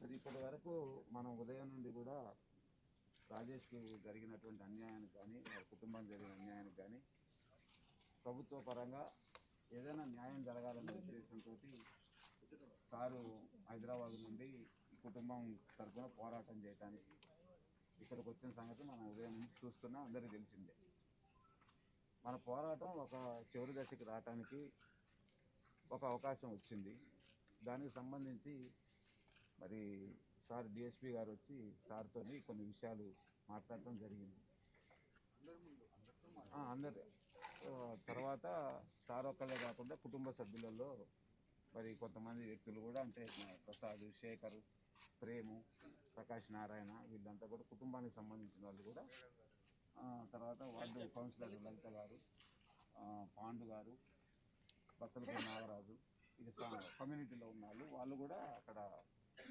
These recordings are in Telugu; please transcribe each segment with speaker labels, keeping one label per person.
Speaker 1: మరి ఇప్పటి వరకు మనం ఉదయం నుండి కూడా రాజేష్కి జరిగినటువంటి అన్యాయానికి కానీ వారి కుటుంబం జరిగిన అన్యాయానికి కానీ ప్రభుత్వ పరంగా ఏదైనా న్యాయం జరగాలనే ఉద్దేశంతో సారు హైదరాబాద్ నుండి కుటుంబం తరఫున పోరాటం చేయడానికి ఇక్కడికి వచ్చిన సంగతి మనం ఉదయం నుంచి చూస్తున్నా అందరికీ తెలిసిందే. మన పోరాటం ఒక చివరి దశకి రావటానికి ఒక అవకాశం వచ్చింది. దానికి సంబంధించి మరి సార్ డిఎస్పి గారు వచ్చి సార్తో కొన్ని విషయాలు మాట్లాడటం జరిగింది. అందరి తర్వాత సార్ ఒక్కలే కాకుండా కుటుంబ సభ్యులలో మరి కొంతమంది వ్యక్తులు కూడా అంటే ప్రసాద్ శేఖర్ ప్రేము ప్రకాష్ నారాయణ వీళ్ళంతా కూడా కుటుంబానికి సంబంధించిన వాళ్ళు కూడా తర్వాత వార్డు కౌన్సిలర్ లలిత గారు పాండు గారు బత్తలపల్లి నాగరాజు ఇక కమ్యూనిటీలో ఉన్న వాళ్ళు వాళ్ళు కూడా అక్కడ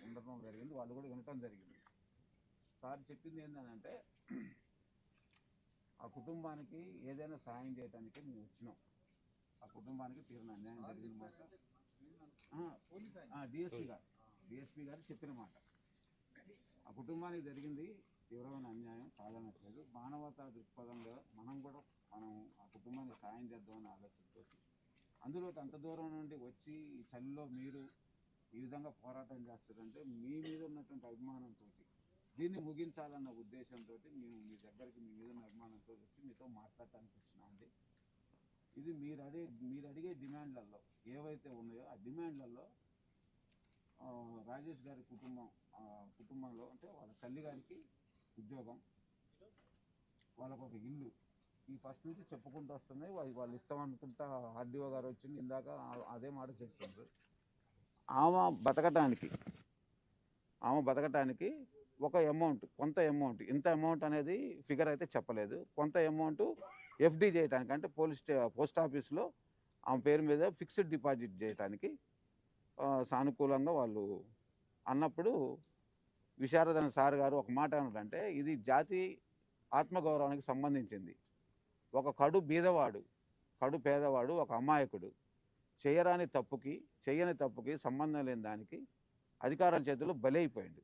Speaker 1: ఉండటం జరిగింది. వాళ్ళు కూడా వినటం జరిగింది. సార్ చెప్పింది ఏంటంటే ఆ కుటుంబానికి ఏదైనా సాయం చేయడానికి మేము వచ్చినాం. ఆ కుటుంబానికి తీరిన అన్యాయం జరిగింది మాట. డిఎస్పీ గారు. డిఎస్పీ గారు చెప్పిన మాట. ఆ కుటుంబానికి జరిగింది తీవ్రమైన అన్యాయం కాదనట్లేదు మానవతా దృక్పథంలో మనం కూడా మనం ఆ కుటుంబానికి సాయం చేద్దామని ఆలోచనతో అందులో అంత దూరం నుండి వచ్చి ఈ చలిలో మీరు ఈ విధంగా పోరాటం చేస్తారంటే మీ మీద ఉన్నటువంటి అభిమానంతో దీన్ని ముగించాలన్న ఉద్దేశంతో మేము మీ దగ్గరికి మీ మీద ఉన్న అభిమానంతో వచ్చి మీతో మాట్లాడటానికి వచ్చినామండి ఇది మీరు అడిగే మీరు అడిగే డిమాండ్లలో ఏవైతే ఉన్నాయో ఆ డిమాండ్లలో రాజేష్ గారి కుటుంబం కుటుంబంలో అంటే వాళ్ళ తల్లి గారికి ఉద్యోగం వాళ్ళకు ఒక ఇల్లు ఈ ఫస్ట్ నుంచి చెప్పుకుంటూ వస్తున్నాయి. వాళ్ళు వాళ్ళు ఇస్తామనుకుంటా ఆర్డీఓ గారు వచ్చింది. ఇందాక అదే మాట చెప్తున్నారు ఆమె బతకటానికి ఆమె బతకటానికి ఒక అమౌంట్ కొంత అమౌంట్ ఇంత అమౌంట్ అనేది ఫిగర్ అయితే చెప్పలేదు. కొంత అమౌంట్ ఎఫ్డి చేయడానికి అంటే పోలీస్ స్టే పోస్ట్ ఆఫీస్లో ఆమె పేరు మీద ఫిక్స్డ్ డిపాజిట్ చేయడానికి సానుకూలంగా వాళ్ళు అన్నప్పుడు విశారదన సార్ గారు ఒక మాట అన్నారంటే ఇది జాతి ఆత్మగౌరవానికి సంబంధించింది. ఒక కడు బీదవాడు కడు పేదవాడు ఒక అమాయకుడు చేయరాని తప్పుకి చేయని తప్పుకి సంబంధం లేని దానికి అధికారుల చేతిలో బలైపోయింది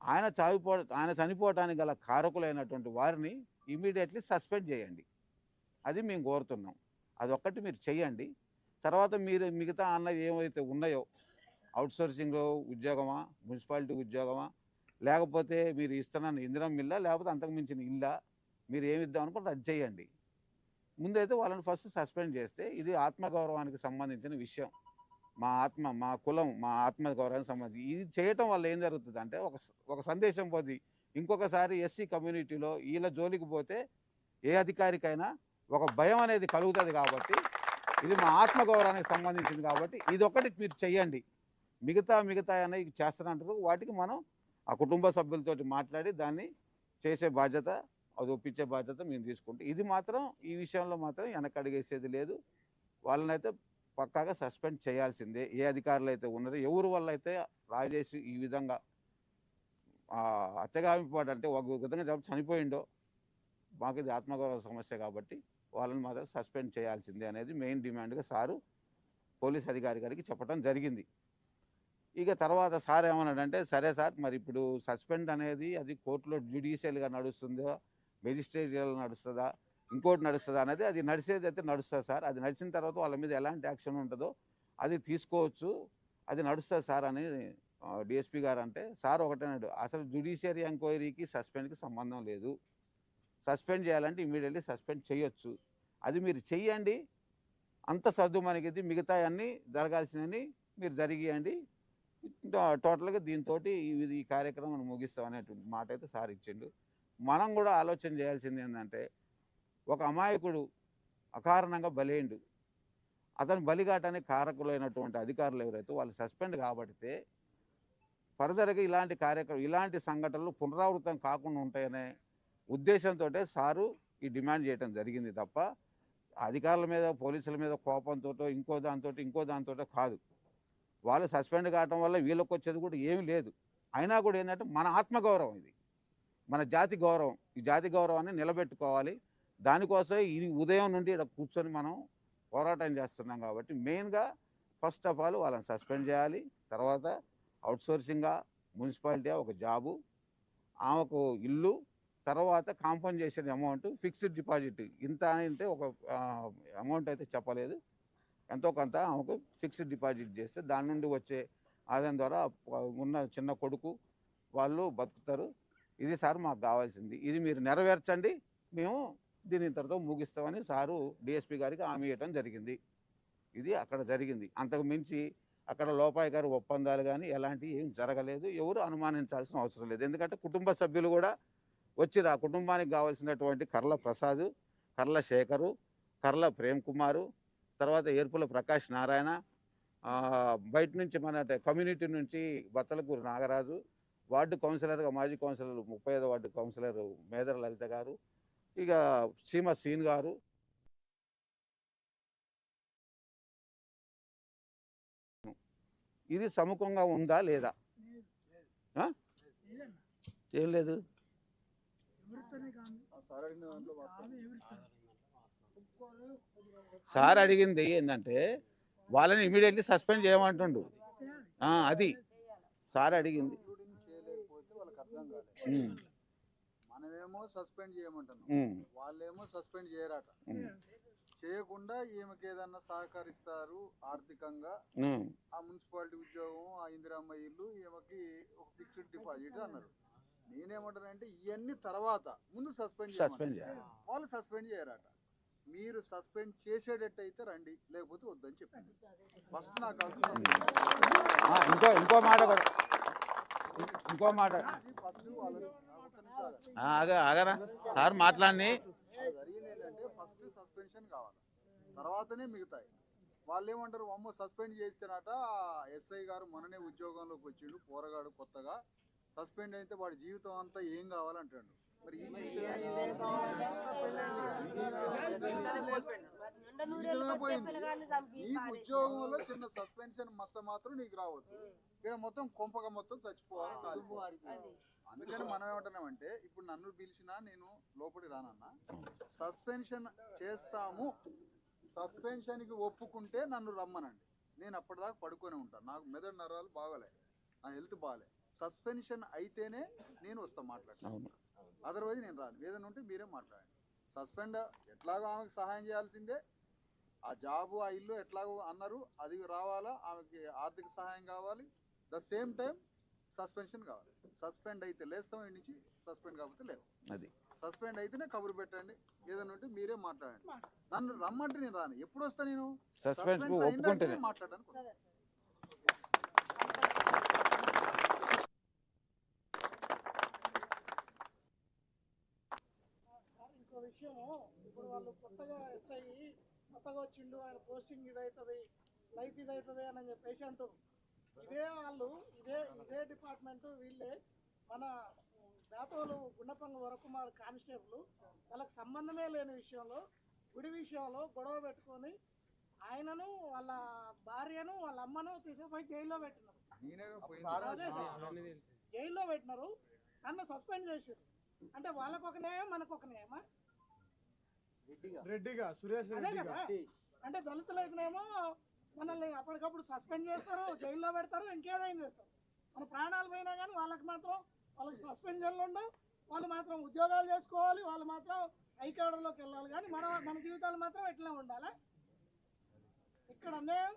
Speaker 1: ఆయన చావిపో ఆయన చనిపోవటానికి గల కారకులైనటువంటి వారిని ఇమీడియట్లీ సస్పెండ్ చేయండి. అది మేము కోరుతున్నాం. అదొక్కటి మీరు చేయండి తర్వాత మీరు మిగతా అన్నది ఏమైతే ఉన్నాయో అవుట్సోర్సింగ్లో ఉద్యోగమా మున్సిపాలిటీ ఉద్యోగమా లేకపోతే మీరు ఇస్తున్న ఇందిరం ఇల్లా లేకపోతే అంతకు మించిన ఇల్లా మీరు ఏమి ఇద్దాం అనుకుంటే అది చేయండి. ముందైతే వాళ్ళని ఫస్ట్ సస్పెండ్ చేస్తే ఇది ఆత్మగౌరవానికి సంబంధించిన విషయం. మా ఆత్మ మా కులం మా ఆత్మగౌరవానికి సంబంధించి ఇది చేయటం వల్ల ఏం జరుగుతుంది అంటే ఒక ఒక సందేశం పోతుంది ఇంకొకసారి ఎస్సీ కమ్యూనిటీలో వీళ్ళ జోలికి పోతే ఏ అధికారికైనా ఒక భయం అనేది కలుగుతుంది కాబట్టి ఇది మా ఆత్మగౌరవానికి సంబంధించింది కాబట్టి ఇది ఒకటి మీరు చెయ్యండి. మిగతా మిగతా అనేవి చేస్తానంటారు. వాటికి మనం ఆ కుటుంబ సభ్యులతోటి మాట్లాడి దాన్ని చేసే బాధ్యత అది ఒప్పించే బాధ్యత మేము తీసుకుంటాం. ఇది మాత్రం ఈ విషయంలో మాత్రం వెనకడిగేసేది లేదు. వాళ్ళనైతే పక్కాగా సస్పెండ్ చేయాల్సిందే. ఏ అధికారులు అయితే ఉన్నారో ఎవరి వల్ల అయితే రాజేష్ ఈ విధంగా అత్యగామిపాడు అంటే ఒక విధంగా చెప్ప చనిపోయిండో మాకు ఇది ఆత్మగౌరవ సమస్య కాబట్టి వాళ్ళని మాత్రం సస్పెండ్ చేయాల్సిందే అనేది మెయిన్ డిమాండ్గా సారు పోలీస్ అధికారి గారికి చెప్పడం జరిగింది. ఇక తర్వాత సార్ ఏమన్నాడంటే సరే సార్ మరి ఇప్పుడు సస్పెండ్ అనేది అది కోర్టులో జ్యుడిషియల్గా నడుస్తుందో మెజిస్ట్రేట్ నడుస్తుందా ఇంకోటి నడుస్తుందా అనేది అది నడిచేది అయితే నడుస్తుంది సార్. అది నడిచిన తర్వాత వాళ్ళ మీద ఎలాంటి యాక్షన్ ఉంటుందో అది తీసుకోవచ్చు. అది నడుస్తుంది సార్ అని డిఎస్పి గారు అంటే సార్ ఒకటేనాడు అసలు జ్యుడిషియరీ ఎంక్వైరీకి సస్పెండ్కి సంబంధం లేదు. సస్పెండ్ చేయాలంటే ఇమీడియట్లీ సస్పెండ్ చేయొచ్చు. అది మీరు చెయ్యండి. అంత సర్దు మనకిది మిగతా అన్నీ జరగాల్సినవి మీరు జరిగియండి. టోటల్గా దీంతో ఈ కార్యక్రమం ముగిస్తాం అనేటువంటి మాట అయితే సార్ ఇచ్చిండు. మనం కూడా ఆలోచన చేయాల్సింది ఏంటంటే ఒక అమాయకుడు అకారణంగా బలైండు అతను బలిగాటానికి కారకులైనటువంటి అధికారులు ఎవరైతే వాళ్ళు సస్పెండ్ కాబడితే ఫర్దర్గా ఇలాంటి కార్యక్రమం ఇలాంటి సంఘటనలు పునరావృతం కాకుండా ఉంటాయనే ఉద్దేశంతో సారు ఈ డిమాండ్ చేయడం జరిగింది తప్ప అధికారుల మీద పోలీసుల మీద కోపంతో ఇంకో దాంతో ఇంకో దాంతో కాదు. వాళ్ళు సస్పెండ్ కావటం వల్ల వీళ్ళకి వచ్చేది కూడా ఏమీ లేదు. అయినా కూడా ఏంటంటే మన ఆత్మగౌరవం ఇది. మన జాతి గౌరవం ఈ జాతి గౌరవాన్ని నిలబెట్టుకోవాలి. దానికోసం ఈ ఉదయం నుండి ఇక్కడ కూర్చొని మనం పోరాటం చేస్తున్నాం కాబట్టి మెయిన్గా ఫస్ట్ ఆఫ్ ఆల్ వాళ్ళని సస్పెండ్ చేయాలి. తర్వాత అవుట్సోర్సింగ్గా మున్సిపాలిటీ ఒక జాబు ఆమెకు ఇల్లు తర్వాత కాంపన్సేషన్ అమౌంట్ ఫిక్స్డ్ డిపాజిట్. ఇంత అని అంటే ఒక అమౌంట్ అయితే చెప్పలేదు. ఎంతో కొంత ఆమెకు ఫిక్స్డ్ డిపాజిట్ చేస్తే దాని నుండి వచ్చే ఆదాయం ద్వారా ఉన్న చిన్న కొడుకు వాళ్ళు బతుకుతారు. ఇది సార్ మాకు కావాల్సింది. ఇది మీరు నెరవేర్చండి. మేము దీని ఇంతటితో ముగిస్తామని సారు డిఎస్పి గారికి హామీ ఇవ్వడం జరిగింది. ఇది అక్కడ జరిగింది. అంతకు మించి అక్కడ లోపాయి గారి ఒప్పందాలు కానీ ఎలాంటివి ఏం జరగలేదు. ఎవరు అనుమానించాల్సిన అవసరం లేదు. ఎందుకంటే కుటుంబ సభ్యులు కూడా వచ్చి ఆ కుటుంబానికి కావాల్సినటువంటి కర్ల ప్రసాద్ కర్ల శేఖరు కర్ల ప్రేమ్ కుమారు తర్వాత ఏర్పుల ప్రకాష్ నారాయణ బయట నుంచి మన కమ్యూనిటీ నుంచి బత్తలకూరు నాగరాజు వార్డు కౌన్సిలర్గా మాజీ కౌన్సిలర్ ముప్పై ఐదో వార్డు కౌన్సిలర్ మేదర లలిత గారు ఇక సీమ సీన్ గారు. ఇది సముఖంగా ఉందా లేదా? ఏం లేదు. సార్ అడిగింది ఏంటంటే వాళ్ళని ఇమీడియట్లీ సస్పెండ్ చేయమంటుండు. అది. సార్ అడిగింది.
Speaker 2: అర్థం కాలేదు. మనమేమో సస్పెండ్ చేయమంటున్నాం. వాళ్ళేమో సస్పెండ్ చేయరట. చేయకుండా ఈమెకి ఏదన్నా సహకరిస్తారు ఆర్థికంగా. ఆ మున్సిపాలిటీ ఉద్యోగం ఆ ఇందిరమ్మ ఇల్లు ఈమెకి ఒక ఫిక్స్డ్ డిపాజిట్ అన్నారు. నేనేమంటానంటే ఇవన్నీ తర్వాత ముందు సస్పెండ్
Speaker 1: సస్పెండ్ చేయాలి.
Speaker 2: వాళ్ళు సస్పెండ్ చేయరట. మీరు సస్పెండ్ చేసేటట్టయితే రండి లేకపోతే వద్దని చెప్పండి ఫస్ట్ నాకు
Speaker 1: ఇంకో ఇంకో మాట ఇంకో మాట. ఆగ ఆగరా? సార్ మాట్లాడి
Speaker 2: జరిగింది ఏంటంటే ఫస్ట్ సస్పెన్షన్ కావాలి. తర్వాతనే మిగతాయి. వాళ్ళు ఏమంటారు అమ్మ సస్పెండ్ చేస్తేనట ఎస్ఐ గారు మొన్ననే ఉద్యోగంలోకి వచ్చిండు పోరగాడు కొత్తగా. సస్పెండ్ అయితే వాడి జీవితం అంతా ఏం కావాలంటాడు? మరి ఈ ఉద్యోగంలో చిన్న సస్పెన్షన్ మచ్చ మాత్రం నీకు రావచ్చు ఇక్కడ మొత్తం కొంపగా మొత్తం చచ్చిపోవాలి. అందుకని మనం ఏమంటున్నామంటే ఇప్పుడు నన్ను పిలిచినా నేను లోపలి రానన్నా సస్పెన్షన్ చేస్తాము. సస్పెన్షన్కి ఒప్పుకుంటే నన్ను రమ్మనండి. నేను అప్పటిదాకా పడుకొని ఉంటాను. నాకు మెదడు నరాలు బాగలే. నా హెల్త్ బాగాలే. సస్పెన్షన్ అయితేనే నేను వస్తా మాట్లాడతాను. అదర్వైజ్ నేను రాను. ఏదైనా ఉంటే మీరే మాట్లాడండి. సస్పెండ్ ఎట్లాగో ఆమెకు సహాయం చేయాల్సిందే. ఆ జాబు ఆ ఇల్లు ఎట్లాగో అన్నారు. అది రావాలా? ఆమెకి ఆర్థిక సహాయం కావాలి. ద సేమ్ టైం సస్పెన్షన్ కావాలి. సస్పెండ్ అయితే లేస్తాం ఇంటి నుంచి సస్పెండ్ కాకపోతే లేదు
Speaker 1: అది.
Speaker 2: సస్పెండ్ అయితేనే కబురు పెట్టండి. ఏదైనా ఉంటే మీరే మాట్లాడండి. నన్ను రమ్మంటే నేను రాను. ఎప్పుడు వస్తా నేను?
Speaker 1: సస్పెన్స్
Speaker 3: ఇంకో విషయము ఇప్పుడు వాళ్ళు కొత్తగా ఎస్ఐ కొత్తగా వచ్చిండు. ఆయన పోస్టింగ్ ఇదవుతుంది లైఫ్ ఇదవుతుంది అని చెప్పేసి అంటారు ఇదే వాళ్ళు ఇదే ఇదే డిపార్ట్మెంట్ వీళ్ళే. మన దాతోలు గుండపంగ వరకుమార్ కానిస్టేబుల్ వాళ్ళకి సంబంధమే లేని విషయంలో గుడి విషయంలో గొడవ పెట్టుకొని ఆయనను వాళ్ళ భార్యను వాళ్ళ అమ్మను తీసుకుపోయి జైల్లో పెట్టినారు. జైల్లో పెట్టినారు. నన్ను సస్పెండ్ చేసారు అంటే వాళ్ళకు ఒక న్యాయం మనకు ఒక న్యాయమా?
Speaker 4: రెడ్డిగా. సురేష్
Speaker 3: అదే కదా. అంటే దళితులైతేనేమో మనల్ని అప్పటికప్పుడు సస్పెండ్ చేస్తారు జైల్లో పెడతారు ఇంకేదైనా చేస్తారు. మన ప్రాణాలు పోయినా కానీ వాళ్ళకి మాత్రం వాళ్ళకి సస్పెన్షన్లు ఉండవు. వాళ్ళు మాత్రం ఉద్యోగాలు చేసుకోవాలి వాళ్ళు మాత్రం హైకాడర్లోకి వెళ్ళాలి. కానీ మన మన జీవితాలు మాత్రం ఎట్లా ఉండాలి? ఇక్కడ అన్యాయం